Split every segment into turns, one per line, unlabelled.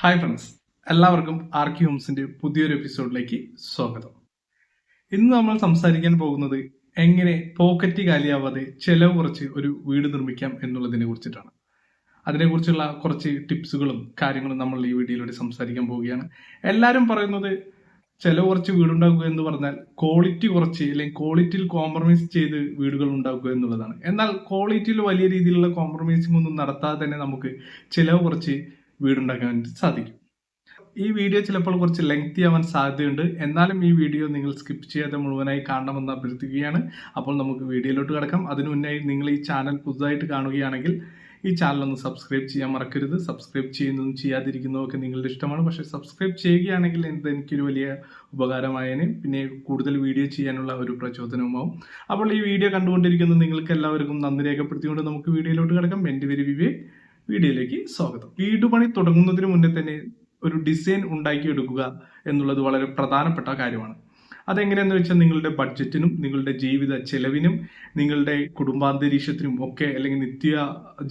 Hi friends എല്ലാവർക്കും R K ഹോംസിന്റെ പുതിയൊരു എപ്പിസോഡിലേക്ക് സ്വാഗതം. ഇന്ന് നമ്മൾ സംസാരിക്കാൻ പോകുന്നത് എങ്ങനെ പോക്കറ്റ് കാലിയാവാതെ ചെലവ് കുറച്ച് ഒരു വീട് നിർമ്മിക്കാം എന്നുള്ളതിനെ കുറിച്ചിട്ടാണ്. അതിനെക്കുറിച്ചുള്ള കുറച്ച് ടിപ്സുകളും കാര്യങ്ങളും നമ്മൾ ഈ വീഡിയോയിലൂടെ സംസാരിക്കാൻ പോവുകയാണ്. എല്ലാവരും പറയുന്നത് ചിലവ് കുറച്ച് വീടുണ്ടാക്കുക എന്ന് പറഞ്ഞാൽ ക്വാളിറ്റി കുറച്ച് അല്ലെങ്കിൽ ക്വാളിറ്റിയിൽ കോംപ്രമൈസ് ചെയ്ത് വീടുകൾ ഉണ്ടാക്കുക എന്നുള്ളതാണ്. എന്നാൽ ക്വാളിറ്റിയിൽ വലിയ രീതിയിലുള്ള കോംപ്രമൈസിംഗ് ഒന്നും നടത്താതെ തന്നെ നമുക്ക് ചിലവ് കുറച്ച് വീടുണ്ടാക്കാൻ വേണ്ടി സാധിക്കും. ഈ വീഡിയോ ചിലപ്പോൾ കുറച്ച് ലെങ്തി ആവാൻ സാധ്യതയുണ്ട്. എന്നാലും ഈ വീഡിയോ നിങ്ങൾ സ്കിപ്പ് ചെയ്യാതെ മുഴുവനായി കാണണമെന്ന് അഭ്യർത്ഥിക്കുകയാണ്. അപ്പോൾ നമുക്ക് വീഡിയോയിലോട്ട് കിടക്കാം. അതിനു മുന്നേ നിങ്ങൾ ഈ ചാനൽ പുതുതായിട്ട് കാണുകയാണെങ്കിൽ ഈ ചാനൽ ഒന്ന് സബ്സ്ക്രൈബ് ചെയ്യാൻ മറക്കരുത്. സബ്സ്ക്രൈബ് ചെയ്യുന്നതും ചെയ്യാതിരിക്കുന്നതും നിങ്ങളുടെ ഇഷ്ടമാണ്. പക്ഷേ സബ്സ്ക്രൈബ് ചെയ്യുകയാണെങ്കിൽ എന്ത് എനിക്കൊരു വലിയ ഉപകാരമായേനെ. പിന്നെ കൂടുതൽ വീഡിയോ ചെയ്യാനുള്ള ഒരു പ്രചോദനവുമാവും. അപ്പോൾ ഈ വീഡിയോ കണ്ടുകൊണ്ടിരിക്കുന്ന നിങ്ങൾക്ക് എല്ലാവർക്കും നന്ദി രേഖപ്പെടുത്തിക്കൊണ്ട് നമുക്ക് വീഡിയോയിലോട്ട് കിടക്കാം. എന്റെ പേര് വിവേക്. വീഡിയോയിലേക്ക് സ്വാഗതം. വീടുപണി തുടങ്ങുന്നതിന് മുന്നേ തന്നെ ഒരു ഡിസൈൻ ഉണ്ടാക്കിയെടുക്കുക എന്നുള്ളത് വളരെ പ്രധാനപ്പെട്ട കാര്യമാണ്. അതെങ്ങനെയെന്ന് വെച്ചാൽ നിങ്ങളുടെ ബഡ്ജറ്റിനും നിങ്ങളുടെ ജീവിത ചെലവിനും നിങ്ങളുടെ കുടുംബാന്തരീക്ഷത്തിനും ഒക്കെ അല്ലെങ്കിൽ നിത്യ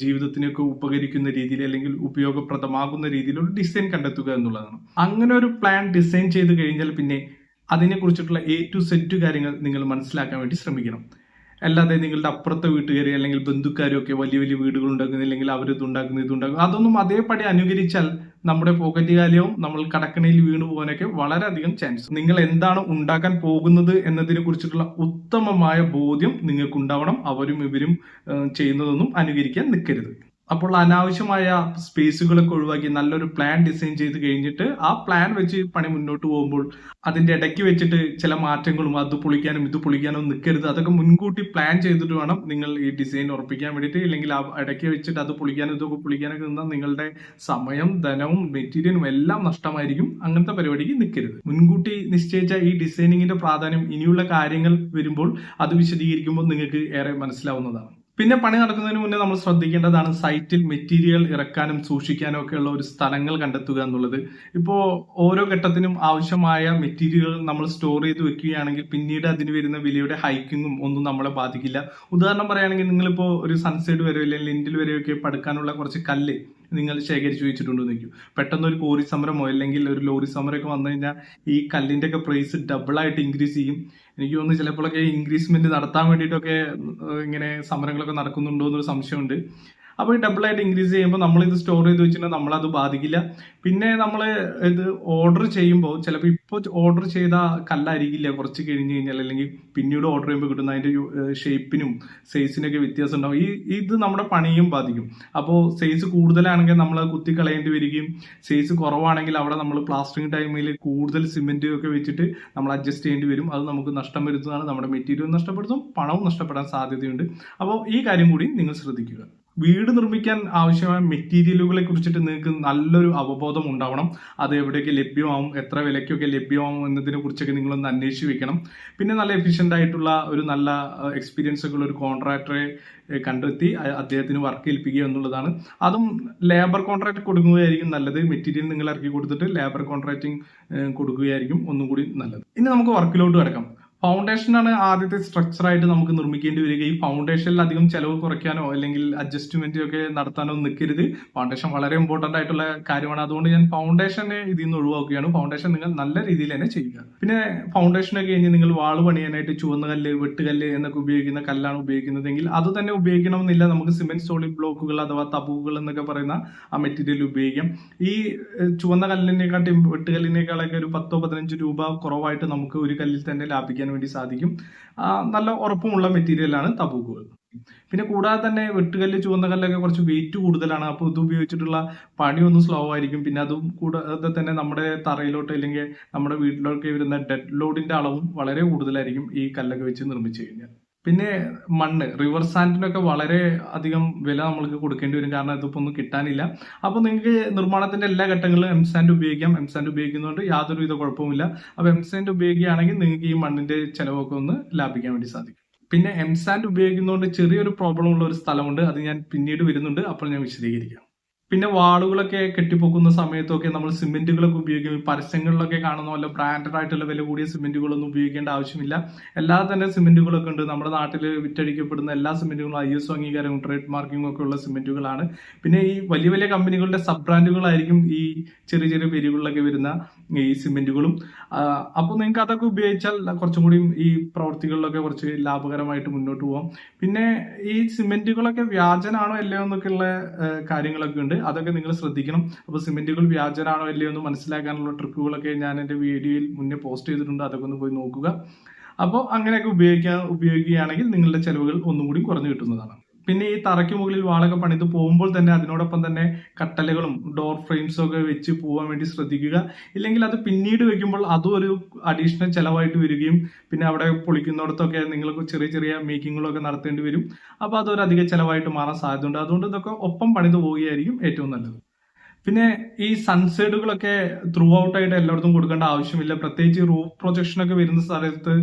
ജീവിതത്തിനൊക്കെ ഉപകരിക്കുന്ന രീതിയിൽ അല്ലെങ്കിൽ ഉപയോഗപ്രദമാകുന്ന രീതിയിൽ ഒരു ഡിസൈൻ കണ്ടെത്തുക എന്നുള്ളതാണ്. അങ്ങനെ ഒരു പ്ലാൻ ഡിസൈൻ ചെയ്ത് കഴിഞ്ഞാൽ പിന്നെ അതിനെക്കുറിച്ചിട്ടുള്ള എ ടു സെറ്റ് കാര്യങ്ങൾ നിങ്ങൾ മനസ്സിലാക്കാൻ വേണ്ടി ശ്രമിക്കണം. അല്ലാതെ നിങ്ങളുടെ അപ്പുറത്തെ വീട്ടുകാർ അല്ലെങ്കിൽ ബന്ധുക്കാരും ഒക്കെ വലിയ വലിയ വീടുകൾ ഉണ്ടാക്കുന്നത് അല്ലെങ്കിൽ അവർ ഇതുണ്ടാക്കുന്നു ഇതുണ്ടാക്കുന്നു അതൊന്നും അതേപടി അനുകരിച്ചാൽ നമ്മുടെ പോക്കറ്റ് കാലവും നമ്മൾ കടക്കണയിൽ വീണു പോകാനൊക്കെ വളരെയധികം ചാൻസ് നിങ്ങൾ എന്താണ് ഉണ്ടാക്കാൻ പോകുന്നത് എന്നതിനെ കുറിച്ചിട്ടുള്ള ഉത്തമമായ ബോധ്യം നിങ്ങൾക്ക് ഉണ്ടാവണം അവരും ഇവരും ചെയ്യുന്നതൊന്നും അനുകരിക്കാൻ നിൽക്കരുത്. അപ്പോൾ അനാവശ്യമായ സ്പേസുകളൊക്കെ ഒഴിവാക്കി നല്ലൊരു പ്ലാൻ ഡിസൈൻ ചെയ്ത് കഴിഞ്ഞിട്ട് ആ പ്ലാൻ വെച്ച് പണി മുന്നോട്ട് പോകുമ്പോൾ അതിന്റെ ഇടയ്ക്ക് വെച്ചിട്ട് ചില മാറ്റങ്ങളും അത് പൊളിക്കാനും ഇത് പൊളിക്കാനും നിൽക്കരുത്. അതൊക്കെ മുൻകൂട്ടി പ്ലാൻ ചെയ്തിട്ട് വേണം നിങ്ങൾ ഈ ഡിസൈൻ ഉറപ്പിക്കാൻ വേണ്ടിയിട്ട് ഇല്ലെങ്കിൽ ആ ഇടയ്ക്ക് വെച്ചിട്ട് അത് പൊളിക്കാനും ഇതൊക്കെ പൊളിക്കാനൊക്കെ നിന്നാൽ നിങ്ങളുടെ സമയം ധനവും മെറ്റീരിയലും എല്ലാം നഷ്ടമായിരിക്കും. അങ്ങനത്തെ പരിപാടിക്ക് നിൽക്കരുത്. മുൻകൂട്ടി നിശ്ചയിച്ച ഈ ഡിസൈനിങ്ങിന്റെ പ്രാധാന്യം ഇനിയുള്ള കാര്യങ്ങൾ വരുമ്പോൾ അത് വിശദീകരിക്കുമ്പോൾ നിങ്ങൾക്ക് ഏറെ മനസ്സിലാവുന്നതാണ്. പിന്നെ പണി നടക്കുന്നതിന് മുന്നേ നമ്മൾ ശ്രദ്ധിക്കേണ്ടതാണ് സൈറ്റിൽ മെറ്റീരിയൽ ഇറക്കാനും സൂക്ഷിക്കാനും ഒക്കെ ഉള്ള ഒരു സ്ഥലങ്ങൾ കണ്ടെത്തുക എന്നുള്ളത്. ഇപ്പോൾ ഓരോ ഘട്ടത്തിനും ആവശ്യമായ മെറ്റീരിയൽ നമ്മൾ സ്റ്റോർ ചെയ്ത് വെക്കുകയാണെങ്കിൽ പിന്നീട് അതിന് വരുന്ന വിലയുടെ ഹൈക്കിങ്ങും ഒന്നും നമ്മളെ ബാധിക്കില്ല. ഉദാഹരണം പറയുകയാണെങ്കിൽ നിങ്ങളിപ്പോൾ ഒരു സൺസൈഡ് വരെ അല്ലെങ്കിൽ ലിൻഡിൽ വരെയൊക്കെ പടുക്കാനുള്ള കുറച്ച് കല്ല് നിങ്ങൾ ശേഖരിച്ച് വെച്ചിട്ടുണ്ട് നിൽക്കും പെട്ടെന്ന് ഒരു കോറി സമരമോ അല്ലെങ്കിൽ ഒരു ലോറി സമരമൊക്കെ വന്നു കഴിഞ്ഞാൽ ഈ കല്ലിന്റെ ഒക്കെ പ്രൈസ് ഡബിളായിട്ട് ഇൻക്രീസ് ചെയ്യും. എനിക്ക് തോന്നുന്നു ചിലപ്പോഴൊക്കെ ഇൻക്രീസ്മെന്റ് നടത്താൻ വേണ്ടിയിട്ടൊക്കെ ഇങ്ങനെ സമരങ്ങളൊക്കെ നടക്കുന്നുണ്ടോ എന്നൊരു സംശയമുണ്ട്. അപ്പോൾ ഈ ഡബിൾ ആയിട്ട് ഇൻക്രീസ് ചെയ്യുമ്പോൾ നമ്മൾ ഇത് സ്റ്റോർ ചെയ്ത് വെച്ചിട്ടുണ്ടെങ്കിൽ നമ്മളത് ബാധിക്കില്ല. പിന്നെ നമ്മൾ ഇത് ഓർഡർ ചെയ്യുമ്പോൾ ചിലപ്പോൾ ഇപ്പോൾ ഓർഡർ ചെയ്ത കല്ലായിരിക്കില്ല. കുറച്ച് കഴിഞ്ഞ് കഴിഞ്ഞാൽ അല്ലെങ്കിൽ പിന്നീട് ഓർഡർ ചെയ്യുമ്പോൾ കിട്ടുന്ന അതിന്റെ ഷേപ്പിനും സൈസിനൊക്കെ വ്യത്യാസം ഉണ്ടാവും ഈ ഇത് നമ്മുടെ പണിയും ബാധിക്കും. അപ്പോൾ സൈസ് കൂടുതലാണെങ്കിൽ നമ്മൾ കുത്തി കളയേണ്ടി വരികയും സൈസ് കുറവാണെങ്കിൽ അവിടെ നമ്മൾ പ്ലാസ്റ്ററിങ് ടൈമിൽ കൂടുതൽ സിമെന്റ് ഒക്കെ വെച്ചിട്ട് നമ്മൾ അഡ്ജസ്റ്റ് ചെയ്യേണ്ടി വരും. അത് നമുക്ക് നഷ്ടം വരുത്തുന്നതാണ് നമ്മുടെ മെറ്റീരിയൽ നഷ്ടപ്പെടുത്തും പണവും നഷ്ടപ്പെടാൻ സാധ്യതയുണ്ട്. അപ്പോൾ ഈ കാര്യം കൂടി നിങ്ങൾ ശ്രദ്ധിക്കുക. വീട് നിർമ്മിക്കാൻ ആവശ്യമായ മെറ്റീരിയലുകളെ കുറിച്ചിട്ട് നിങ്ങൾക്ക് നല്ലൊരു അവബോധം ഉണ്ടാവണം. അത് എവിടെയൊക്കെ ലഭ്യമാവും എത്ര വിലയ്ക്കൊക്കെ ലഭ്യമാവും എന്നതിനെ കുറിച്ചൊക്കെ നിങ്ങളൊന്ന് അന്വേഷിച്ച് വെക്കണം. പിന്നെ നല്ല എഫിഷ്യന്റ് ആയിട്ടുള്ള ഒരു നല്ല എക്സ്പീരിയൻസ് ഉള്ള ഒരു കോൺട്രാക്ടറെ കണ്ടെത്തി അദ്ദേഹത്തിന് വർക്ക് ഏൽപ്പിക്കുക എന്നുള്ളതാണ്. അതും ലേബർ കോൺട്രാക്ട് കൊടുക്കുകയായിരിക്കും നല്ലത്. മെറ്റീരിയൽ നിങ്ങൾ ഇറക്കി കൊടുത്തിട്ട് ലേബർ കോൺട്രാക്റ്റിംഗ് കൊടുക്കുകയായിരിക്കും ഒന്നും കൂടി നല്ലത്. ഇനി നമുക്ക് വർക്കിലോട്ട് കിടക്കാം. ഫൗണ്ടേഷനാണ് ആദ്യത്തെ സ്ട്രക്ചറായിട്ട് നമുക്ക് നിർമ്മിക്കേണ്ടി വരിക. ഈ ഫൗണ്ടേഷനിൽ അധികം ചെലവ് കുറയ്ക്കാനോ അല്ലെങ്കിൽ അഡ്ജസ്റ്റ്മെന്റ് ഒക്കെ നടത്താനോ നിൽക്കരുത്. ഫൗണ്ടേഷൻ വളരെ ഇമ്പോർട്ടന്റ് ആയിട്ടുള്ള കാര്യമാണ്. അതുകൊണ്ട് ഞാൻ ഫൗണ്ടേഷനെ ഇതിൽ നിന്ന് ഒഴിവാക്കുകയാണ്. ഫൗണ്ടേഷൻ നിങ്ങൾ നല്ല രീതിയിൽ തന്നെ ചെയ്യുക. പിന്നെ ഫൗണ്ടേഷൻ ഒക്കെ കഴിഞ്ഞ് നിങ്ങൾ വാൾ പണിയാനായിട്ട് ചുവന്ന കല്ല് വെട്ടുകല്ല് എന്നൊക്കെ ഉപയോഗിക്കുന്ന കല്ലാണ് ഉപയോഗിക്കുന്നതെങ്കിൽ അത് തന്നെ ഉപയോഗിക്കണമെന്നില്ല. നമുക്ക് സിമെന്റ് സോളിഡ് ബ്ലോക്കുകൾ അഥവാ തബുകൾ എന്നൊക്കെ പറയുന്ന ആ മെറ്റീരിയൽ ഉപയോഗിക്കാം. ഈ ചുവന്ന കല്ലിനെക്കാട്ടും വെട്ടുകല്ലിനേക്കാളൊക്കെ ഒരു പത്തോ പതിനഞ്ച് രൂപ കുറവായിട്ട് നമുക്ക് ഒരു കല്ലിൽ തന്നെ ലാഭിക്കാൻ വേണ്ടി സാധിക്കും. നല്ല ഉറപ്പുമുള്ള മെറ്റീരിയലാണ് തബൂക്കുകൾ. പിന്നെ കൂടാതെ തന്നെ വെട്ടുകല്ല് ചുവന്ന കല്ലൊക്കെ കുറച്ച് വെയിറ്റ് കൂടുതലാണ്. അപ്പോൾ ഇത് ഉപയോഗിച്ചിട്ടുള്ള പണിയൊന്നും സ്ലോ ആയിരിക്കും. പിന്നെ അതും കൂടാതെ തന്നെ നമ്മുടെ തറയിലോട്ട് അല്ലെങ്കിൽ നമ്മുടെ വീട്ടിലൊക്കെ വരുന്ന ഡെഡ് ലോഡിന്റെ അളവും വളരെ കൂടുതലായിരിക്കും ഈ കല്ലൊക്കെ വെച്ച് നിർമ്മിച്ചു കഴിഞ്ഞാൽ. പിന്നെ മണ്ണ് റിവർ സാൻഡിനൊക്കെ വളരെ അധികം വില നമ്മൾക്ക് കൊടുക്കേണ്ടി വരും. കാരണം ഇതിപ്പോ ഒന്നും കിട്ടാനില്ല. അപ്പോൾ നിങ്ങൾക്ക് നിർമ്മാണത്തിന്റെ എല്ലാ ഘട്ടങ്ങളിലും എം സാൻഡ് ഉപയോഗിക്കാം. എം സാൻഡ് ഉപയോഗിക്കുന്നതുകൊണ്ട് യാതൊരുവിധ കുഴപ്പമില്ല അപ്പോൾ എം സാൻഡ് ഉപയോഗിക്കുകയാണെങ്കിൽ നിങ്ങൾക്ക് ഈ മണ്ണിന്റെ ചെലവൊക്കെ ഒന്ന് ലാഭിക്കാൻ വേണ്ടി സാധിക്കും. പിന്നെ എം സാൻഡ് ഉപയോഗിക്കുന്നതുകൊണ്ട് ചെറിയൊരു പ്രോബ്ലം ഉള്ള ഒരു സ്ഥലമുണ്ട്. അത് ഞാൻ പിന്നീട് വരുന്നുണ്ട്. അപ്പോൾ ഞാൻ വിശദീകരിക്കാം. പിന്നെ വാളുകളൊക്കെ കെട്ടിപ്പൊക്കുന്ന സമയത്തൊക്കെ നമ്മൾ സിമെന്റുകളൊക്കെ ഉപയോഗിക്കും. പരസ്യങ്ങളിലൊക്കെ കാണുന്ന പോലെ ബ്രാൻഡഡ് ആയിട്ടുള്ള വില കൂടിയ സിമെന്റുകളൊന്നും ഉപയോഗിക്കേണ്ട ആവശ്യമില്ല. എല്ലാ തന്നെ സിമെന്റുകളൊക്കെ ഉണ്ട്. നമ്മുടെ നാട്ടിൽ വിറ്റഴിക്കപ്പെടുന്ന എല്ലാ സിമെന്റുകളും ഐ എസ് അംഗീകാരവും ട്രേഡ് മാർക്കിംഗ് ഒക്കെ ഉള്ള സിമെന്റുകളാണ്. പിന്നെ ഈ വലിയ വലിയ കമ്പനികളുടെ സബ് ബ്രാൻഡുകളായിരിക്കും ഈ ചെറിയ ചെറിയ പേരുകളിലൊക്കെ വരുന്ന ഈ സിമെന്റുകളും. അപ്പോൾ നിങ്ങൾക്ക് അതൊക്കെ ഉപയോഗിച്ചാൽ കുറച്ചും കൂടി ഈ പ്രവൃത്തികളിലൊക്കെ കുറച്ച് ലാഭകരമായിട്ട് മുന്നോട്ട് പോകാം പിന്നെ ഈ സിമെന്റുകളൊക്കെ വ്യാജനാണോ അല്ലയോ എന്നൊക്കെയുള്ള കാര്യങ്ങളൊക്കെ ഉണ്ട്. അതൊക്കെ നിങ്ങൾ ശ്രദ്ധിക്കണം. അപ്പോൾ സിമെന്റുകൾ വ്യാജനാണോ അല്ലയോ എന്ന് മനസ്സിലാക്കാനുള്ള ട്രിക്കുകളൊക്കെ ഞാൻ എന്റെ വീഡിയോയിൽ മുന്നേ പോസ്റ്റ് ചെയ്തിട്ടുണ്ട്. അതൊക്കെ ഒന്ന് പോയി നോക്കുക. അപ്പോൾ അങ്ങനെയൊക്കെ ഉപയോഗിക്കുക ഉപയോഗിക്കുകയാണെങ്കിൽ നിങ്ങളുടെ ചെലവുകൾ ഒന്നും കൂടി കുറഞ്ഞു കിട്ടുന്നതാണ്. പിന്നെ ഈ തറയ്ക്ക് മുകളിൽ വാളൊക്കെ പണിത് പോകുമ്പോൾ തന്നെ അതിനോടൊപ്പം തന്നെ കട്ടലുകളും ഡോർ ഫ്രെയിംസും ഒക്കെ വെച്ച് പോകാൻ വേണ്ടി ശ്രദ്ധിക്കുക. ഇല്ലെങ്കിൽ അത് പിന്നീട് വെക്കുമ്പോൾ അതും ഒരു അഡീഷണൽ ചിലവായിട്ട് വരികയും പിന്നെ അവിടെ പൊളിക്കുന്നിടത്തൊക്കെ നിങ്ങൾക്ക് ചെറിയ ചെറിയ മേക്കിങ്ങുകളൊക്കെ നടത്തേണ്ടി വരും. അപ്പോൾ അതൊരു അധിക ചിലവായിട്ട് മാറാൻ സാധ്യതയുണ്ട്. അതുകൊണ്ട് ഇതൊക്കെ ഒപ്പം പണിത് പോവുകയായിരിക്കും ഏറ്റവും നല്ലത്. പിന്നെ ഈ സൺസൈഡുകളൊക്കെ ത്രൂ ഔട്ട് ആയിട്ട് എല്ലായിടത്തും കൊടുക്കേണ്ട ആവശ്യമില്ല. പ്രത്യേകിച്ച് റൂഫ് പ്രൊജക്ഷൻ ഒക്കെ വരുന്ന സ്ഥലത്ത്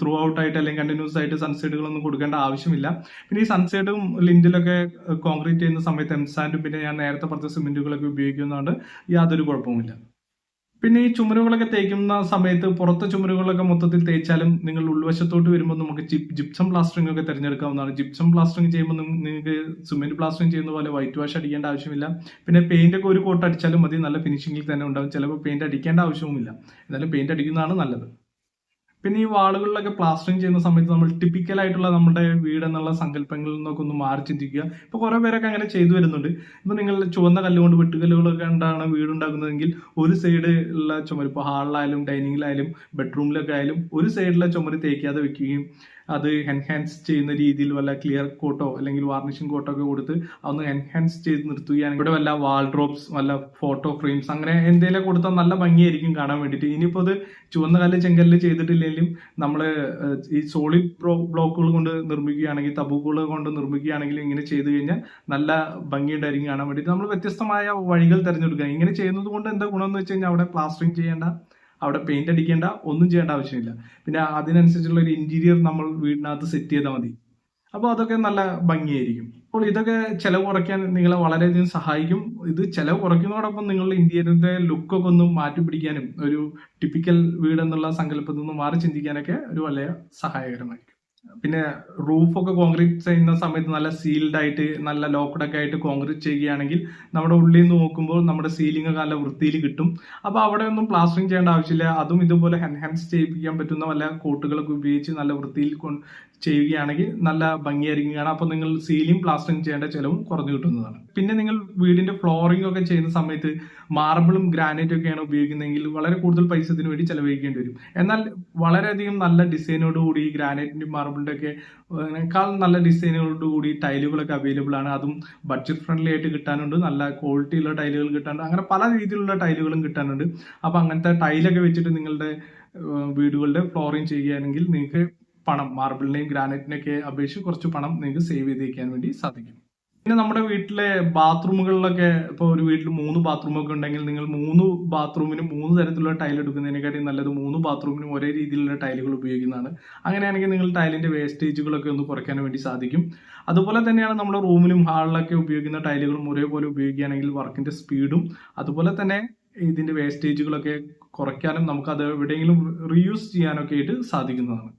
ത്രൂ ഔട്ട് ആയിട്ട് അല്ലെങ്കിൽ കണ്ടിന്യൂസ് ആയിട്ട് സൺസൈഡുകളൊന്നും കൊടുക്കേണ്ട ആവശ്യമില്ല. പിന്നെ ഈ സൺസൈഡും ലിൻഡിലൊക്കെ കോൺക്രീറ്റ് ചെയ്യുന്ന സമയത്ത് എംസാൻഡും പിന്നെ ഞാൻ നേരത്തെ പറഞ്ഞ സിമെന്റുകളൊക്കെ ഉപയോഗിക്കുന്നതുകൊണ്ട് യാതൊരു കുഴപ്പവുമില്ല. പിന്നെ ഈ ചുമരുകളൊക്കെ തേക്കുന്ന സമയത്ത് പുറത്തെ ചുമരുകളൊക്കെ മൊത്തത്തിൽ തേച്ചാലും നിങ്ങൾ ഉൾവശത്തോട്ട് വരുമ്പോൾ നമുക്ക് ജിപ്സം പ്ലാസ്റ്ററിംഗ് ഒക്കെ തിരഞ്ഞെടുക്കാവുന്നതാണ്. ജിപ്സം പ്ലാസ്റ്ററിംഗ് ചെയ്യുമ്പോൾ നിങ്ങൾക്ക് സിമെന്റ് പ്ലാസ്റ്ററിംഗ് ചെയ്യുന്ന പോലെ വൈറ്റ് വാഷ് അടിക്കേണ്ട ആവശ്യമില്ല. പിന്നെ പെയിന്റ് ഒക്കെ ഒരു കോട്ട് അടിച്ചാലും മതി. നല്ല ഫിനിഷിംഗിൽ തന്നെ ഉണ്ടാവും. ചിലപ്പോൾ പെയിന്റ് അടിക്കേണ്ട ആവശ്യവുമില്ല. എന്നാലും പെയിന്റ് അടിക്കുന്നതാണ് നല്ലത്. പിന്നെ ഈ വാളുകളിലൊക്കെ പ്ലാസ്റ്ററിങ് ചെയ്യുന്ന സമയത്ത് നമ്മൾ ടിപ്പിക്കൽ ആയിട്ടുള്ള നമ്മുടെ വീട് എന്നുള്ള സങ്കല്പങ്ങളിൽ നിന്നൊക്കെ ഒന്ന് മാറി ചിന്തിക്കുക. ഇപ്പൊ കുറെ പേരൊക്കെ അങ്ങനെ ചെയ്തു വരുന്നുണ്ട്. ഇപ്പൊ നിങ്ങൾ ചുവന്ന കല്ലുകൊണ്ട് വെട്ടുകല്ലുകളൊക്കെ കൊണ്ടാണ് വീട് ഉണ്ടാക്കുന്നതെങ്കിൽ ഒരു സൈഡ് ഉള്ള ചുമര് ഇപ്പോൾ ഹാളിലായാലും ഡൈനിങ്ങിലായാലും ബെഡ്റൂമിലൊക്കെ ആയാലും ഒരു സൈഡിലെ ചുമര് തേക്കാതെ വെക്കുകയും അത് എൻഹാൻസ് ചെയ്യുന്ന രീതിയിൽ വല്ല ക്ലിയർ കോട്ടോ അല്ലെങ്കിൽ വാർണിഷിംഗ് കോട്ടോ ഒക്കെ കൊടുത്ത് അതൊന്ന് എൻഹാൻസ് ചെയ്ത് നിർത്തുകയാണെങ്കിൽ ഇവിടെ വല്ല വാൾ ഡ്രോപ്സ് വല്ല ഫോട്ടോ ഫ്രെയിംസ് അങ്ങനെ എന്തെങ്കിലും കൊടുത്താൽ നല്ല ഭംഗിയായിരിക്കും കാണാൻ വേണ്ടിയിട്ട്. ഇനിയിപ്പോൾ അത് ചുവന്ന കല്ല് ചെങ്കല്ല് ചെയ്തിട്ടില്ലെങ്കിലും നമ്മൾ ഈ സോളിഡ് ബ്ലോക്കുകൾ കൊണ്ട് നിർമ്മിക്കുകയാണെങ്കിൽ തബൂക്കുകൾ കൊണ്ട് നിർമ്മിക്കുകയാണെങ്കിലും ഇങ്ങനെ ചെയ്തു കഴിഞ്ഞാൽ നല്ല ഭംഗിയുണ്ടായിരിക്കും കാണാൻ വേണ്ടിയിട്ട്. നമ്മൾ വ്യത്യസ്തമായ വഴികൾ തിരഞ്ഞെടുക്കുക. ഇങ്ങനെ ചെയ്യുന്നത് കൊണ്ട് എന്താ ഗുണം എന്ന് വെച്ച് കഴിഞ്ഞാൽ അവിടെ പ്ലാസ്റ്ററിങ് ചെയ്യേണ്ട അവിടെ പെയിന്റ് അടിക്കേണ്ട ഒന്നും ചെയ്യേണ്ട ആവശ്യമില്ല. പിന്നെ അതിനനുസരിച്ചുള്ള ഒരു ഇന്റീരിയർ നമ്മൾ വീടിനകത്ത് സെറ്റ് ചെയ്താൽ മതി. അപ്പോൾ അതൊക്കെ നല്ല ഭംഗിയായിരിക്കും. അപ്പോൾ ഇതൊക്കെ ചിലവ് കുറയ്ക്കാൻ നിങ്ങളെ വളരെയധികം സഹായിക്കും. ഇത് ചിലവ് കുറയ്ക്കുന്നതോടൊപ്പം നിങ്ങളുടെ ഇന്ത്യയുടെ ലുക്കൊക്കെ ഒന്ന് മാറ്റി പിടിക്കാനും ഒരു ടിപ്പിക്കൽ വീട് എന്നുള്ള സങ്കല്പത്തിൽ നിന്ന് മാറി ചിന്തിക്കാനൊക്കെ ഒരു വലിയ സഹായകരമായിരിക്കും പിന്നെ റൂഫ് ഒക്കെ കോൺക്രീറ്റ് ചെയ്യുന്ന സമയത്ത് നല്ല സീൽഡ് ആയിട്ട് നല്ല ലോക്ക്ഡ് ഒക്കെ ആയിട്ട് കോൺക്രീറ്റ് ചെയ്യുകയാണെങ്കിൽ നമ്മുടെ ഉള്ളിൽ നിന്ന് നോക്കുമ്പോൾ നമ്മുടെ സീലിംഗ് ഒക്കെ നല്ല വൃത്തിയിൽ കിട്ടും. അപ്പോൾ അവിടെ ഒന്നും പ്ലാസ്റ്ററിങ് ചെയ്യേണ്ട ആവശ്യമില്ല. അതും ഇതുപോലെ എൻഹാൻസ് ചെയ്യിപ്പിക്കാൻ പറ്റുന്ന വല്ല കോട്ടുകളൊക്കെ ഉപയോഗിച്ച് നല്ല വൃത്തിയിൽ ചെയ്യുകയാണെങ്കിൽ നല്ല ഭംഗിയായിരിക്കും കാരണം അപ്പോൾ നിങ്ങൾ സീലിംഗ് പ്ലാസ്റ്ററിങ് ചെയ്യേണ്ട ചിലവും കുറഞ്ഞു കിട്ടുന്നതാണ്. പിന്നെ നിങ്ങൾ വീടിന്റെ ഫ്ലോറിംഗ് ഒക്കെ ചെയ്യുന്ന സമയത്ത് മാർബിളും ഗ്രാനൈറ്റും ഒക്കെയാണ് ഉപയോഗിക്കുന്നതെങ്കിൽ വളരെ കൂടുതൽ പൈസ ഇതിനു വേണ്ടി ചെലവഴിക്കേണ്ടി വരും. എന്നാൽ വളരെയധികം നല്ല ഡിസൈനോട് കൂടി ഗ്രാനൈറ്റിന്റെ മാർബിളിന്റെ ഒക്കെ അതിനേക്കാൾ നല്ല ഡിസൈനുകളോട് കൂടി ടൈലുകളൊക്കെ അവൈലബിൾ ആണ്. അതും ബഡ്ജറ്റ് ഫ്രണ്ട്ലി ആയിട്ട് കിട്ടാനുണ്ട്. നല്ല ക്വാളിറ്റിയുള്ള ടൈലുകൾ കിട്ടാനുണ്ട്. അങ്ങനെ പല രീതിയിലുള്ള ടൈലുകളും കിട്ടാനുണ്ട്. അപ്പോൾ അങ്ങനത്തെ ടൈലൊക്കെ വെച്ചിട്ട് നിങ്ങളുടെ വീടുകളുടെ ഫ്ലോറിംഗ് ചെയ്യുകയാണെങ്കിൽ നിങ്ങൾക്ക് പണം മാർബിളിനെയും ഗ്രാനൈറ്റിനെയൊക്കെ അപേക്ഷിച്ച് കുറച്ച് പണം നിങ്ങൾക്ക് സേവ് ചെയ്ത് വയ്ക്കാൻ വേണ്ടി സാധിക്കും. പിന്നെ നമ്മുടെ വീട്ടിലെ ബാത്റൂമുകളിലൊക്കെ ഇപ്പോൾ ഒരു വീട്ടിൽ മൂന്ന് ബാത്റൂമൊക്കെ ഉണ്ടെങ്കിൽ നിങ്ങൾ മൂന്ന് ബാത്റൂമിനും മൂന്ന് തരത്തിലുള്ള ടൈൽ എടുക്കുന്നതിനെക്കാട്ടി നല്ലത് മൂന്ന് ബാത്റൂമിനും ഒരേ രീതിയിലുള്ള ടൈലുകൾ ഉപയോഗിക്കുന്നതാണ്. അങ്ങനെയാണെങ്കിൽ നിങ്ങൾ ടൈലിന്റെ വേസ്റ്റേജുകളൊക്കെ ഒന്ന് കുറയ്ക്കാൻ വേണ്ടി സാധിക്കും. അതുപോലെ തന്നെയാണ് നമ്മുടെ റൂമിലും ഹാളിലൊക്കെ ഉപയോഗിക്കുന്ന ടൈലുകളും ഒരേപോലെ ഉപയോഗിക്കുകയാണെങ്കിൽ വർക്കിന്റെ സ്പീഡും അതുപോലെ തന്നെ ഇതിന്റെ വേസ്റ്റേജുകളൊക്കെ കുറയ്ക്കാനും നമുക്ക് അത് എവിടെയെങ്കിലും റീയൂസ് ചെയ്യാനൊക്കെ ആയിട്ട് സാധിക്കുന്നതാണ്.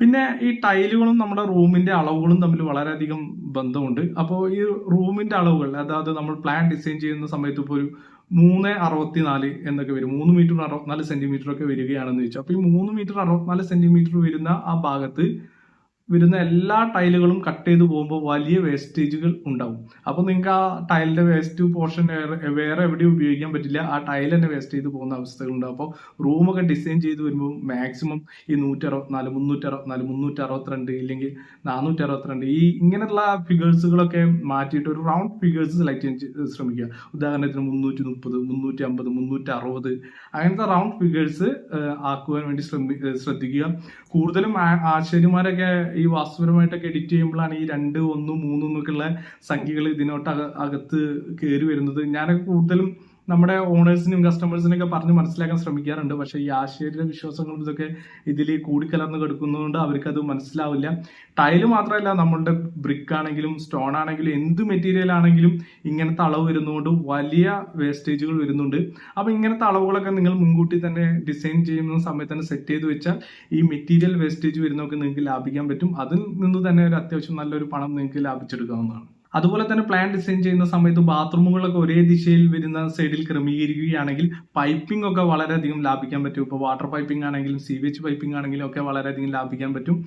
പിന്നെ ഈ ടൈലുകളും നമ്മുടെ റൂമിന്റെ അളവുകളും തമ്മിൽ വളരെയധികം ബന്ധമുണ്ട്. അപ്പോൾ ഈ റൂമിന്റെ അളവുകൾ അതായത് നമ്മൾ പ്ലാൻ ഡിസൈൻ ചെയ്യുന്ന സമയത്ത് ഇപ്പോൾ ഒരു മൂന്ന് അറുപത്തിനാല് എന്നൊക്കെ വരും. മൂന്ന് മീറ്റർ അറുപത്തിനാല് സെന്റിമീറ്റർ ഒക്കെ വരികയാണെന്ന് വെച്ചാൽ അപ്പോൾ ഈ മൂന്ന് മീറ്റർ അറുപത്തിനാല് സെന്റിമീറ്റർ വരുന്ന ആ ഭാഗത്ത് വരുന്ന എല്ലാ ടൈലുകളും കട്ട് ചെയ്ത് പോകുമ്പോൾ വലിയ വേസ്റ്റേജുകൾ ഉണ്ടാവും. അപ്പോൾ നിങ്ങൾക്ക് ആ ടൈലിന്റെ വേസ്റ്റ് പോർഷൻ വേറെ എവിടെയും ഉപയോഗിക്കാൻ പറ്റില്ല. ആ ടൈൽ തന്നെ വേസ്റ്റ് ചെയ്ത് പോകുന്ന അവസ്ഥകളുണ്ട്. അപ്പോൾ റൂമൊക്കെ ഡിസൈൻ ചെയ്ത് വരുമ്പോൾ മാക്സിമം ഈ നൂറ്റി അറുപത്തിനാല് മുന്നൂറ്റി അറുപത്തിനാല് മുന്നൂറ്റി അറുപത്തിരണ്ട് ഇല്ലെങ്കിൽ നാനൂറ്റി അറുപത്തിരണ്ട് ഈ ഇങ്ങനെയുള്ള ഫിഗേഴ്സുകളൊക്കെ മാറ്റിയിട്ട് ഒരു റൗണ്ട് ഫിഗേഴ്സ് സെലക്ട് ചെയ്യാൻ ശ്രമിക്കുക. ഉദാഹരണത്തിന് മുന്നൂറ്റി മുപ്പത് മുന്നൂറ്റി അമ്പത് മുന്നൂറ്റി അറുപത് അങ്ങനത്തെ റൗണ്ട് ഫിഗേഴ്സ് ആക്കുവാൻ വേണ്ടി ശ്രദ്ധിക്കുക. കൂടുതലും ആശാരിമാരൊക്കെ ഈ വാസ്തുപരമായിട്ടൊക്കെ എഡിറ്റ് ചെയ്യുമ്പോഴാണ് ഈ രണ്ട് ഒന്ന് മൂന്ന് എന്നൊക്കെയുള്ള സംഖ്യകൾ ഇതിനോട്ട് അകത്ത് കയറി വരുന്നത്. ഞാനൊക്കെ കൂടുതലും നമ്മുടെ ഓണേഴ്സിനും കസ്റ്റമേഴ്സിനൊക്കെ പറഞ്ഞ് മനസ്സിലാക്കാൻ ശ്രമിക്കാറുണ്ട്. പക്ഷേ ഈ ആശയ വിശ്വാസങ്ങളും ഇതൊക്കെ ഇതിൽ കൂടിക്കലർന്ന് കിടക്കുന്നതുകൊണ്ട് അവർക്കത് മനസ്സിലാവില്ല. ടൈൽ മാത്രമല്ല നമ്മളുടെ ബ്രിക്ക് ആണെങ്കിലും സ്റ്റോൺ ആണെങ്കിലും എന്ത് മെറ്റീരിയൽ ആണെങ്കിലും ഇങ്ങനത്തെ അളവ് വരുന്നതുകൊണ്ട് വലിയ വേസ്റ്റേജുകൾ വരുന്നുണ്ട്. അപ്പോൾ ഇങ്ങനത്തെ അളവുകളൊക്കെ നിങ്ങൾ മുൻകൂട്ടി തന്നെ ഡിസൈൻ ചെയ്യുന്ന സമയത്ത് തന്നെ സെറ്റ് ചെയ്ത് വെച്ചാൽ ഈ മെറ്റീരിയൽ വേസ്റ്റേജ് വരുന്നതൊക്കെ നിങ്ങൾക്ക് ലാഭിക്കാൻ പറ്റും. അതിൽ നിന്ന് തന്നെ ഒരു അത്യാവശ്യം നല്ലൊരു പണം നിങ്ങൾക്ക് ലാഭിച്ചെടുക്കാവുന്നതാണ്. അതുപോലെ തന്നെ പ്ലാൻ ഡിസൈൻ ചെയ്യുന്ന സമയത്ത് ബാത്റൂമുകളൊക്കെ ഒരേ ദിശയിൽ വരുന്ന സൈഡിൽ ക്രമീകരിക്കുകയാണെങ്കിൽ പൈപ്പിംഗ് ഒക്കെ വളരെയധികം ലാഭിക്കാൻ പറ്റും. ഇപ്പോൾ വാട്ടർ പൈപ്പിംഗ് ആണെങ്കിലും സീവേജ് പൈപ്പിംഗ് ആണെങ്കിലും ഒക്കെ വളരെയധികം ലാഭിക്കാൻ പറ്റും.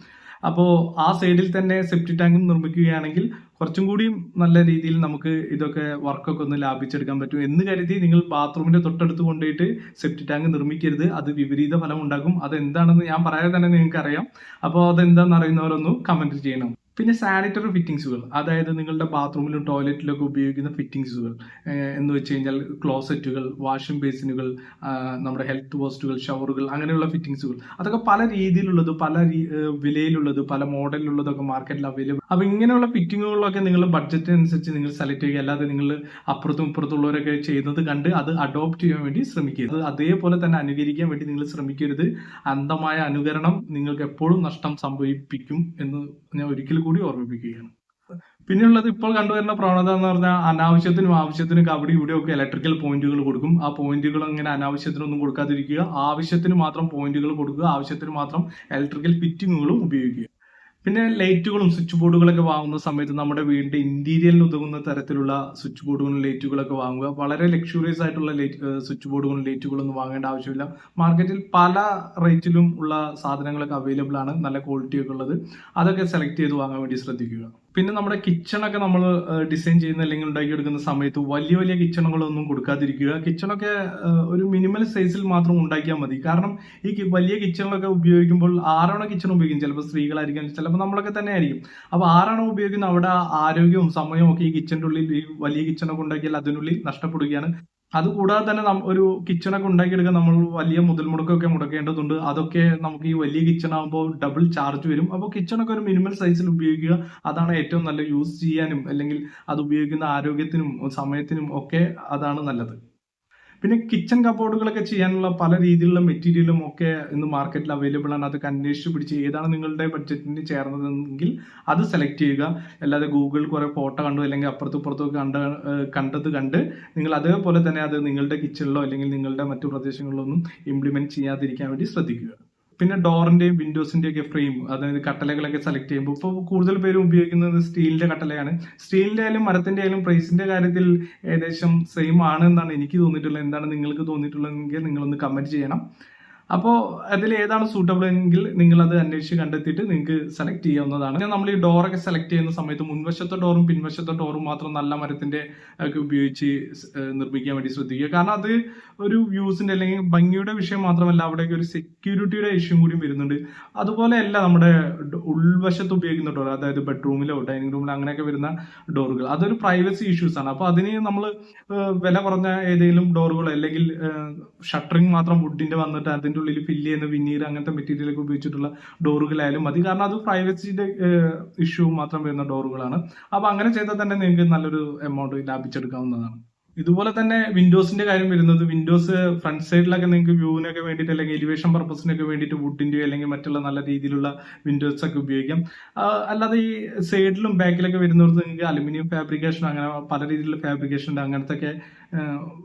അപ്പോൾ ആ സൈഡിൽ തന്നെ സെപ്റ്റി ടാങ്കും നിർമ്മിക്കുകയാണെങ്കിൽ കുറച്ചും കൂടി നല്ല രീതിയിൽ നമുക്ക് ഇതൊക്കെ വർക്കൊക്കെ ഒന്ന് ലാഭിച്ചെടുക്കാൻ പറ്റും. എന്ന് കരുതി നിങ്ങൾ ബാത്റൂമിന്റെ തൊട്ടടുത്ത് കൊണ്ടുപോയിട്ട് സെപ്റ്റി ടാങ്ക് നിർമ്മിക്കരുത്. അത് വിപരീത ഫലം ഉണ്ടാക്കും അത് എന്താണെന്ന് ഞാൻ പറയാതെ തന്നെ നിങ്ങൾക്ക് അറിയാം അപ്പോൾ അതെന്താണെന്ന് അറിയുന്നവരൊന്ന് കമന്റ് ചെയ്യണം. പിന്നെ സാനിറ്ററി ഫിറ്റിങ്സുകൾ അതായത് നിങ്ങളുടെ ബാത്റൂമിലും ടോയ്ലറ്റിലും ഒക്കെ ഉപയോഗിക്കുന്ന ഫിറ്റിങ്സുകൾ എന്ന് വെച്ച് കഴിഞ്ഞാൽ ക്ലോസറ്റുകൾ വാഷിംഗ് ബേസിനുകൾ നമ്മുടെ ഹെൽത്ത് പോസ്റ്റുകൾ ഷവറുകൾ അങ്ങനെയുള്ള ഫിറ്റിങ്സുകൾ അതൊക്കെ പല രീതിയിലുള്ളത് പല വിലയിലുള്ളത് പല മോഡലിലുള്ളതൊക്കെ മാർക്കറ്റിൽ അവൈലബിൾ അപ്പോൾ ഇങ്ങനെയുള്ള ഫിറ്റിങ്ങുകളൊക്കെ നിങ്ങൾ ബഡ്ജറ്റ് അനുസരിച്ച് നിങ്ങൾ സെലക്ട് ചെയ്യുക. അല്ലാതെ നിങ്ങൾ അപ്പുറത്തും ഇപ്പുറത്തുള്ളവരൊക്കെ ചെയ്യുന്നത് കണ്ട് അത് അഡോപ്റ്റ് ചെയ്യാൻ വേണ്ടി ശ്രമിക്കുക അത് അതേപോലെ തന്നെ അനുകരിക്കാൻ വേണ്ടി നിങ്ങൾ ശ്രമിക്കരുത്. അന്ധമായ അനുകരണം നിങ്ങൾക്ക് എപ്പോഴും നഷ്ടം സംഭവിപ്പിക്കും എന്ന് ഞാൻ ഒരിക്കൽ കൂടി ഓർമ്മിപ്പിക്കുകയാണ്. പിന്നെയുള്ളത് ഇപ്പോൾ കണ്ടുവരുന്ന പ്രവണത എന്ന് പറഞ്ഞാൽ അനാവശ്യത്തിനും ആവശ്യത്തിനും ഇവിടെ ഒക്കെ ഇലക്ട്രിക്കൽ പോയിന്റുകൾ കൊടുക്കും. ആ പോയിന്റുകൾ അങ്ങനെ അനാവശ്യത്തിനൊന്നും കൊടുക്കാതിരിക്കുക. ആവശ്യത്തിന് മാത്രം പോയിന്റുകൾ കൊടുക്കുക. ആവശ്യത്തിന് മാത്രം ഇലക്ട്രിക്കൽ ഫിറ്റിങ്ങുകളും ഉപയോഗിക്കുക. പിന്നെ ലൈറ്റുകളും സ്വിച്ച് ബോർഡുകളൊക്കെ വാങ്ങുന്ന സമയത്ത് നമ്മുടെ വീടിന്റെ ഇന്റീരിയറിന് ഉതകുന്ന തരത്തിലുള്ള സ്വിച്ച് ബോർഡുകളും ലൈറ്റുകളൊക്കെ വാങ്ങുക. വളരെ ലക്ഷുറിയസ് ആയിട്ടുള്ള ലൈറ്റ് സ്വിച്ച് ബോർഡുകളും ലൈറ്റുകളൊന്നും വാങ്ങേണ്ട ആവശ്യമില്ല. മാർക്കറ്റിൽ പല റേറ്റിലും ഉള്ള സാധനങ്ങളൊക്കെ അവൈലബിൾ ആണ്. നല്ല ക്വാളിറ്റി ഒക്കെ ഉള്ളത്. അതൊക്കെ സെലക്ട് ചെയ്ത് വാങ്ങാൻ വേണ്ടി ശ്രദ്ധിക്കുക. പിന്നെ നമ്മുടെ കിച്ചണൊക്കെ നമ്മൾ ഡിസൈൻ ചെയ്യുന്ന അല്ലെങ്കിൽ ഉണ്ടാക്കിയെടുക്കുന്ന സമയത്ത് വലിയ വലിയ കിച്ചണുകളൊന്നും കൊടുക്കാതിരിക്കുക. കിച്ചണൊക്കെ ഒരു മിനിമൽ സൈസിൽ മാത്രം ഉണ്ടാക്കിയാൽ മതി. കാരണം ഈ വലിയ കിച്ചണുകളൊക്കെ ഉപയോഗിക്കുമ്പോൾ ആറാണോ കിച്ചൺ ഉപയോഗിക്കും ചിലപ്പോൾ സ്ത്രീകളായിരിക്കും ചിലപ്പോൾ നമ്മളൊക്കെ തന്നെ ആയിരിക്കും. അപ്പോൾ ആറാണോ ഉപയോഗിക്കുന്ന അവിടെ ആരോഗ്യവും സമയവും ഒക്കെ ഈ കിച്ചന്റെ ഉള്ളിൽ ഈ വലിയ കിച്ചണൊക്കെ ഉണ്ടാക്കിയാൽ അതിനുള്ളിൽ നഷ്ടപ്പെടുകയാണ്. അതുകൂടാതെ തന്നെ ഒരു കിച്ചണൊക്കെ ഉണ്ടാക്കിയെടുക്കാൻ നമ്മൾ വലിയ മുതൽ മുടക്കൊക്കെ മുടക്കേണ്ടതുണ്ട്. അതൊക്കെ നമുക്ക് ഈ വലിയ കിച്ചൺ ആകുമ്പോൾ ഡബിൾ ചാർജ് വരും. അപ്പോൾ കിച്ചണൊക്കെ ഒരു മിനിമം സൈസിൽ ഉപയോഗിക്കുക. അതാണ് ഏറ്റവും നല്ല യൂസ് ചെയ്യാനും അല്ലെങ്കിൽ അത് ഉപയോഗിക്കുന്ന ആരോഗ്യത്തിനും സമയത്തിനും ഒക്കെ അതാണ് നല്ലത്. പിന്നെ കിച്ചൺ കബോർഡുകളൊക്കെ ചെയ്യാനുള്ള പല രീതിയിലുള്ള മെറ്റീരിയലും ഒക്കെ ഇന്ന് മാർക്കറ്റിൽ അവൈലബിൾ ആണ്. അതൊക്കെ അന്വേഷിച്ച് പിടിച്ച് ഏതാണ് നിങ്ങളുടെ ബഡ്ജറ്റിന് ചേർന്നതെങ്കിൽ അത് സെലക്ട് ചെയ്യുക. അല്ലാതെ ഗൂഗിൾ കുറെ ഫോട്ടോ കണ്ടു അല്ലെങ്കിൽ അപ്പുറത്തും ഇപ്പുറത്തും കണ്ട കണ്ടത് കണ്ട് നിങ്ങൾ അതേപോലെ തന്നെ അത് നിങ്ങളുടെ കിച്ചണിലോ അല്ലെങ്കിൽ നിങ്ങളുടെ മറ്റു പ്രദേശങ്ങളിലൊന്നും ഇംപ്ലിമെന്റ് ചെയ്യാതിരിക്കാൻ വേണ്ടി ശ്രദ്ധിക്കുക. പിന്നെ ഡോറിന്റെയും വിൻഡോസിന്റെയും ഒക്കെ ഫ്രെയിം അതായത് കട്ടലകളൊക്കെ സെലക്ട് ചെയ്യുമ്പോൾ ഇപ്പോൾ കൂടുതൽ പേരും ഉപയോഗിക്കുന്നത് സ്റ്റീലിന്റെ കട്ടലയാണ്. സ്റ്റീലിന്റെ ആയാലും മരത്തിന്റെ ആയാലും പ്രൈസിന്റെ കാര്യത്തിൽ ഏകദേശം സെയിം ആണ് എന്നാണ് എനിക്ക് തോന്നിയിട്ടുള്ളത്. എന്താണ് നിങ്ങൾക്ക് തോന്നിയിട്ടുള്ളതെങ്കിൽ നിങ്ങളൊന്ന് കമന്റ് ചെയ്യണം. അപ്പോൾ അതിൽ ഏതാണ് സൂട്ടബിൾ എങ്കിൽ നിങ്ങൾ അത് അന്വേഷിച്ച് കണ്ടെത്തിയിട്ട് നിങ്ങൾക്ക് സെലക്ട് ചെയ്യാവുന്നതാണ്. നമ്മൾ ഈ ഡോറൊക്കെ സെലക്ട് ചെയ്യുന്ന സമയത്ത് മുൻവശത്തെ ഡോറും പിൻവശത്തെ ഡോറും മാത്രം നല്ല മരത്തിന്റെ ഒക്കെ ഉപയോഗിച്ച് നിർമ്മിക്കാൻ വേണ്ടി ശ്രദ്ധിക്കുക. കാരണം അത് ഒരു വ്യൂസിന്റെ അല്ലെങ്കിൽ ഭംഗിയുടെ വിഷയം മാത്രമല്ല അവിടേക്ക് ഒരു സെക്യൂരിറ്റിയുടെ ഇഷ്യൂ കൂടി വരുന്നുണ്ട്. അതുപോലെ അല്ല നമ്മുടെ ഉൾവശത്ത് ഉപയോഗിക്കുന്ന ഡോർ അതായത് ബെഡ്റൂമിലോ ഡൈനിങ് റൂമിലോ അങ്ങനെയൊക്കെ വരുന്ന ഡോറുകൾ അതൊരു പ്രൈവസി ഇഷ്യൂസ് ആണ്. അപ്പോൾ അതിന് നമ്മൾ വില കുറഞ്ഞ ഏതെങ്കിലും ഡോറുകളോ അല്ലെങ്കിൽ ഷട്ടറിങ് മാത്രം വുഡിന്റെ വന്നിട്ട് അതിന്റെ ഉള്ളിൽ ഫില്ല് ചെയ്യുന്ന വിനീർ അങ്ങനത്തെ മെറ്റീരിയൽ ഒക്കെ ഉപയോഗിച്ചിട്ടുള്ള ഡോറുകളായാലും മതി. കാരണം അത് പ്രൈവസിന്റെ ഇഷ്യൂ മാത്രം വരുന്ന ഡോറുകളാണ്. അപ്പൊ അങ്ങനെ ചെയ്താൽ തന്നെ നിങ്ങൾക്ക് നല്ലൊരു എമൗണ്ട് ലാഭിച്ചെടുക്കാവുന്നതാണ്. ഇതുപോലെ തന്നെ വിൻഡോസിന്റെ കാര്യം വരുന്നത് വിൻഡോസ് ഫ്രണ്ട് സൈഡിലൊക്കെ നിങ്ങൾക്ക് വ്യൂവിനൊക്കെ വേണ്ടിയിട്ട് അല്ലെങ്കിൽ എലിവേഷൻ പർപ്പസിനൊക്കെ വേണ്ടിയിട്ട് വുഡിന്റെയോ അല്ലെങ്കിൽ മറ്റുള്ള നല്ല രീതിയിലുള്ള വിൻഡോസ് ഒക്കെ ഉപയോഗിക്കാം. അല്ലാതെ ഈ സൈഡിലും ബാക്കിലൊക്കെ വരുന്നവർക്ക് നിങ്ങൾക്ക് അലുമിനിയം ഫാബ്രിക്കേഷൻ അങ്ങനെ പല രീതിയിലുള്ള ഫാബ്രിക്കേഷൻ അങ്ങനത്തെ ഒക്കെ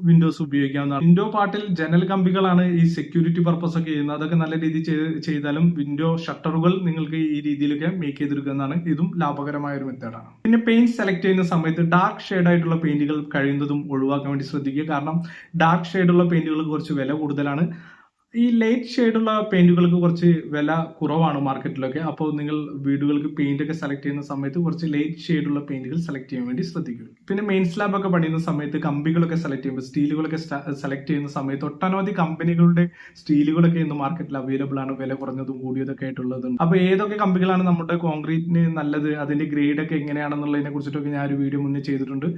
വിൻഡോസ് ഉപയോഗിക്കാവുന്നതാണ്. വിൻഡോ പാർട്ടിൽ ജനൽ കമ്പികളാണ് ഈ സെക്യൂരിറ്റി പർപ്പസ് ഒക്കെ ചെയ്യുന്നത്. അതൊക്കെ നല്ല രീതിയിൽ ചെയ്താലും വിൻഡോ ഷട്ടറുകൾ നിങ്ങൾക്ക് ഈ രീതിയിലൊക്കെ മേക്ക് ചെയ്തെടുക്കുന്നതാണ്. ഇതും ലാഭകരമായ ഒരു മെത്തേഡാണ്. പിന്നെ പെയിന്റ് സെലക്ട് ചെയ്യുന്ന സമയത്ത് ഡാർക്ക് ഷെയ്ഡ് ആയിട്ടുള്ള പെയിന്റുകൾ കഴിയുന്നതും ഒഴിവാക്കാൻ വേണ്ടി ശ്രദ്ധിക്കുക. കാരണം ഡാർക്ക് ഷെയ്ഡുള്ള പെയിന്റുകൾ കുറച്ച് വില കൂടുതലാണ്. ഈ ലൈറ്റ് ഷെയ്ഡുള്ള പെയിന്റുകൾക്ക് കുറച്ച് വില കുറവാണ് മാർക്കറ്റിലൊക്കെ അപ്പോൾ നിങ്ങൾ വീടുകൾക്ക് പെയിന്റ് ഒക്കെ സെലക്ട് ചെയ്യുന്ന സമയത്ത് കുറച്ച് ലൈറ്റ് ഷെയ്ഡുള്ള പെയിന്റുകൾ സെലക്ട് ചെയ്യാൻ വേണ്ടി ശ്രദ്ധിക്കുക. പിന്നെ മെയിൻ സ്ലാബ് ഒക്കെ പണിയുന്ന സമയത്ത് കമ്പികളൊക്കെ സെലക്ട് ചെയ്യുമ്പോൾ സ്റ്റീലുകളൊക്കെ സെലക്ട് ചെയ്യുന്ന സമയത്ത് ഒട്ടനവധി കമ്പനികളുടെ സ്റ്റീലുകളൊക്കെ ഇന്ന് മാർക്കറ്റിൽ അവൈലബിൾ ആണ്. വില കുറഞ്ഞതും കൂടിയതൊക്കെ ആയിട്ടുള്ളത്. അപ്പോൾ ഏതൊക്കെ കമ്പികളാണ് നമ്മുടെ കോൺക്രീറ്റിന് നല്ലത്? അതിന്റെ ഗ്രേഡ് ഒക്കെ എങ്ങനെയാണെന്നുള്ളതിനെ കുറിച്ചിട്ടൊക്കെ ഞാൻ ഒരു വീഡിയോ മുന്നേ ചെയ്തിട്ടുണ്ട്.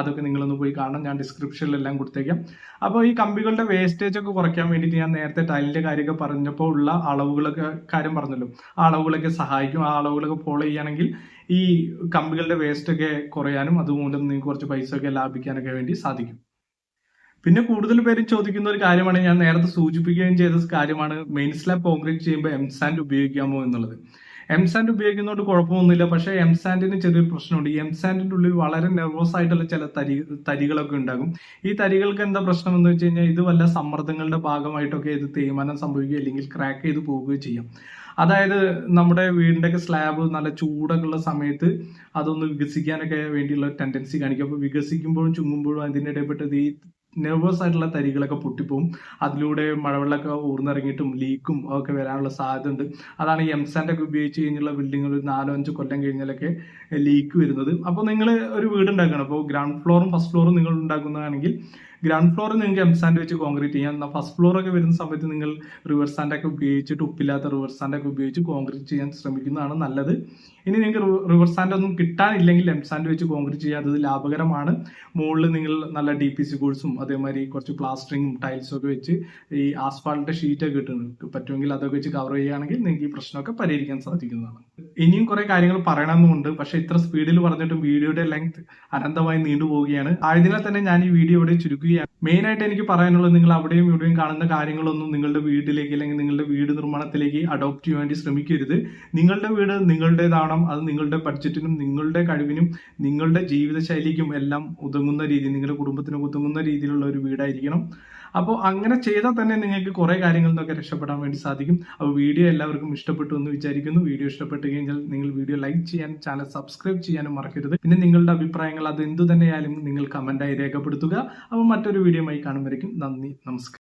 അതൊക്കെ നിങ്ങളൊന്ന് പോയി കാണാം ഞാൻ ഡിസ്ക്രിപ്ഷനിലെല്ലാം കൊടുത്തേക്കാം. അപ്പോൾ ഈ കമ്പികളുടെ വേസ്റ്റേജ് ഒക്കെ കുറയ്ക്കാൻ വേണ്ടിയിട്ട് ഞാൻ നേരത്തെ ടൈലിന്റെ കാര്യമൊക്കെ പറഞ്ഞപ്പോൾ ഉള്ള അളവുകളൊക്കെ കാര്യം പറഞ്ഞല്ലോ. ആ അളവുകളൊക്കെ സഹായിക്കും. ആ അളവുകളൊക്കെ ഫോളോ ചെയ്യുകയാണെങ്കിൽ ഈ കമ്പികളുടെ വേസ്റ്റ് ഒക്കെ കുറയാനും അതുമൂലം നിങ്ങൾക്ക് കുറച്ച് പൈസ ഒക്കെ ലാഭിക്കാനൊക്കെ വേണ്ടി സാധിക്കും. പിന്നെ കൂടുതൽ പേരും ചോദിക്കുന്ന ഒരു കാര്യമാണ് ഞാൻ നേരത്തെ സൂചിപ്പിക്കുകയും ചെയ്ത കാര്യമാണ്. മെയിൻ സ്ലാബ് കോൺക്രീറ്റ് ചെയ്യുമ്പോൾ എം സാൻഡ് ഉപയോഗിക്കാമോ എന്നുള്ളത്. എം സാൻഡ് ഉപയോഗിക്കുന്നതുകൊണ്ട് കുഴപ്പമൊന്നുമില്ല പക്ഷേ എം സാൻഡിന് ചെറിയൊരു പ്രശ്നമുണ്ട്. ഈ എം സാൻഡിന്റെ ഉള്ളിൽ വളരെ നെർവസ് ആയിട്ടുള്ള ചില തരി തരികളൊക്കെ ഉണ്ടാകും. ഈ തരികൾക്ക് എന്താ പ്രശ്നം എന്ന് വെച്ച് കഴിഞ്ഞാൽ ഇത് വല്ല സമ്മർദ്ദങ്ങളുടെ ഭാഗമായിട്ടൊക്കെ ഇത് തേയ്മാനം സംഭവിക്കുകയോ അല്ലെങ്കിൽ ക്രാക്ക് ചെയ്ത് പോവുകയോ ചെയ്യാം. അതായത് നമ്മുടെ വീടിന്റെയൊക്കെ സ്ലാബ് നല്ല ചൂടൊക്കെ ഉള്ള സമയത്ത് അതൊന്ന് വികസിക്കാനൊക്കെ വേണ്ടിയുള്ള ടെൻഡൻസി കാണിക്കും. അപ്പോൾ വികസിക്കുമ്പോഴും ചുങ്ങുമ്പോഴും അതിന്റെ ഇടപെട്ടത് ഈ നെർവസ് ആയിട്ടുള്ള തരികളൊക്കെ പൊട്ടിപ്പോവും. അതിലൂടെ മഴവെള്ളമൊക്കെ ഊർന്നിറങ്ങിയിട്ടും ലീക്കും ഒക്കെ വരാനുള്ള സാധ്യത ഉണ്ട് അതാണ് ഈ എംസാൻഡ് ഒക്കെ ഉപയോഗിച്ച് കഴിഞ്ഞുള്ള ബിൽഡിങ്ങൾ ഒരു നാലോ അഞ്ചോ കൊല്ലം കഴിഞ്ഞാലൊക്കെ ലീക്ക് വരുന്നത്. അപ്പോൾ നിങ്ങൾ ഒരു വീട് ഉണ്ടാക്കണം അപ്പോൾ ഗ്രൗണ്ട് ഫ്ലോറും ഫസ്റ്റ് ഫ്ലോറും നിങ്ങൾ ഉണ്ടാക്കുന്നതാണെങ്കിൽ ഗ്രൗണ്ട് ഫ്ലോർ നിങ്ങൾക്ക് എം സാൻഡ് വെച്ച് കോൺക്രീറ്റ് ചെയ്യാം. എന്നാൽ ഫസ്റ്റ് ഫ്ലോർ ഒക്കെ വരുന്ന സമയത്ത് നിങ്ങൾ റിവർ സാൻഡൊക്കെ ഉപയോഗിച്ചിട്ട് ഉപ്പില്ലാത്ത റിവർ സാൻഡൊക്കെ ഉപയോഗിച്ച് കോൺക്രീറ്റ് ചെയ്യാൻ ശ്രമിക്കുന്നതാണ് നല്ലത്. ഇനി നിങ്ങൾക്ക് റിവർ സാൻഡ് ഒന്നും കിട്ടാനില്ലെങ്കിൽ എം സാൻഡ് വെച്ച് കോൺക്രീറ്റ് ചെയ്യാത്തത് ലാഭകരമാണ്. മുകളിൽ നിങ്ങൾ നല്ല ഡി പി സി കോഴ്സും അതേമാതിരി കുറച്ച് പ്ലാസ്റ്ററിങ്ങും ടൈൽസും ഒക്കെ വെച്ച് ഈ ആസ്ഫാൾട്ട് ഷീറ്റൊക്കെ കിട്ടുന്നു പറ്റുമെങ്കിൽ അതൊക്കെ വെച്ച് കവർ ചെയ്യുകയാണെങ്കിൽ നിങ്ങൾക്ക് ഈ പ്രശ്നമൊക്കെ പരിഹരിക്കാൻ സാധിക്കുന്നതാണ്. ഇനിയും കുറെ കാര്യങ്ങൾ പറയണമെന്നുണ്ട് പക്ഷെ ഇത്ര സ്പീഡിൽ പറഞ്ഞിട്ടും വീഡിയോയുടെ ലെങ്ത് അനന്തമായി നീണ്ടുപോവുകയാണ് ആയതിനാൽ തന്നെ ഞാൻ ഈ വീഡിയോ ഇവിടെ ചുരുക്കുകയാണ്. മെയിൻ ആയിട്ട് എനിക്ക് പറയാനുള്ളത് നിങ്ങൾ അവിടെയും ഇവിടെയും കാണുന്ന കാര്യങ്ങളൊന്നും നിങ്ങളുടെ വീട്ടിലേക്ക് അല്ലെങ്കിൽ നിങ്ങളുടെ വീട് നിർമ്മാണത്തിലേക്ക് അഡോപ്റ്റ് ചെയ്യാൻ വേണ്ടി ശ്രമിക്കരുത്. നിങ്ങളുടെ വീട് നിങ്ങളുടേതാവണം. അത് നിങ്ങളുടെ ബഡ്ജറ്റിനും നിങ്ങളുടെ കഴിവിനും നിങ്ങളുടെ ജീവിതശൈലിക്കും എല്ലാം ഉതങ്ങുന്ന രീതി നിങ്ങളുടെ കുടുംബത്തിന് ഉതങ്ങുന്ന രീതിയിലുള്ള ഒരു വീടായിരിക്കണം. അപ്പോൾ അങ്ങനെ ചെയ്താൽ തന്നെ നിങ്ങൾക്ക് കുറേ കാര്യങ്ങളിൽ നിന്നൊക്കെ രക്ഷപ്പെടാൻ വേണ്ടി സാധിക്കും. അപ്പോൾ വീഡിയോ എല്ലാവർക്കും ഇഷ്ടപ്പെട്ടു എന്ന് വിചാരിക്കുന്നു. വീഡിയോ ഇഷ്ടപ്പെട്ടു കഴിഞ്ഞാൽ നിങ്ങൾ വീഡിയോ ലൈക്ക് ചെയ്യാനും ചാനൽ സബ്സ്ക്രൈബ് ചെയ്യാനും മറക്കരുത്. പിന്നെ നിങ്ങളുടെ അഭിപ്രായങ്ങൾ അത് എന്തു തന്നെയായാലും നിങ്ങൾ കമന്റായി രേഖപ്പെടുത്തുക. അപ്പോൾ മറ്റൊരു വീഡിയോയുമായി കാണുമ്പോഴേക്കും നന്ദി നമസ്കാരം.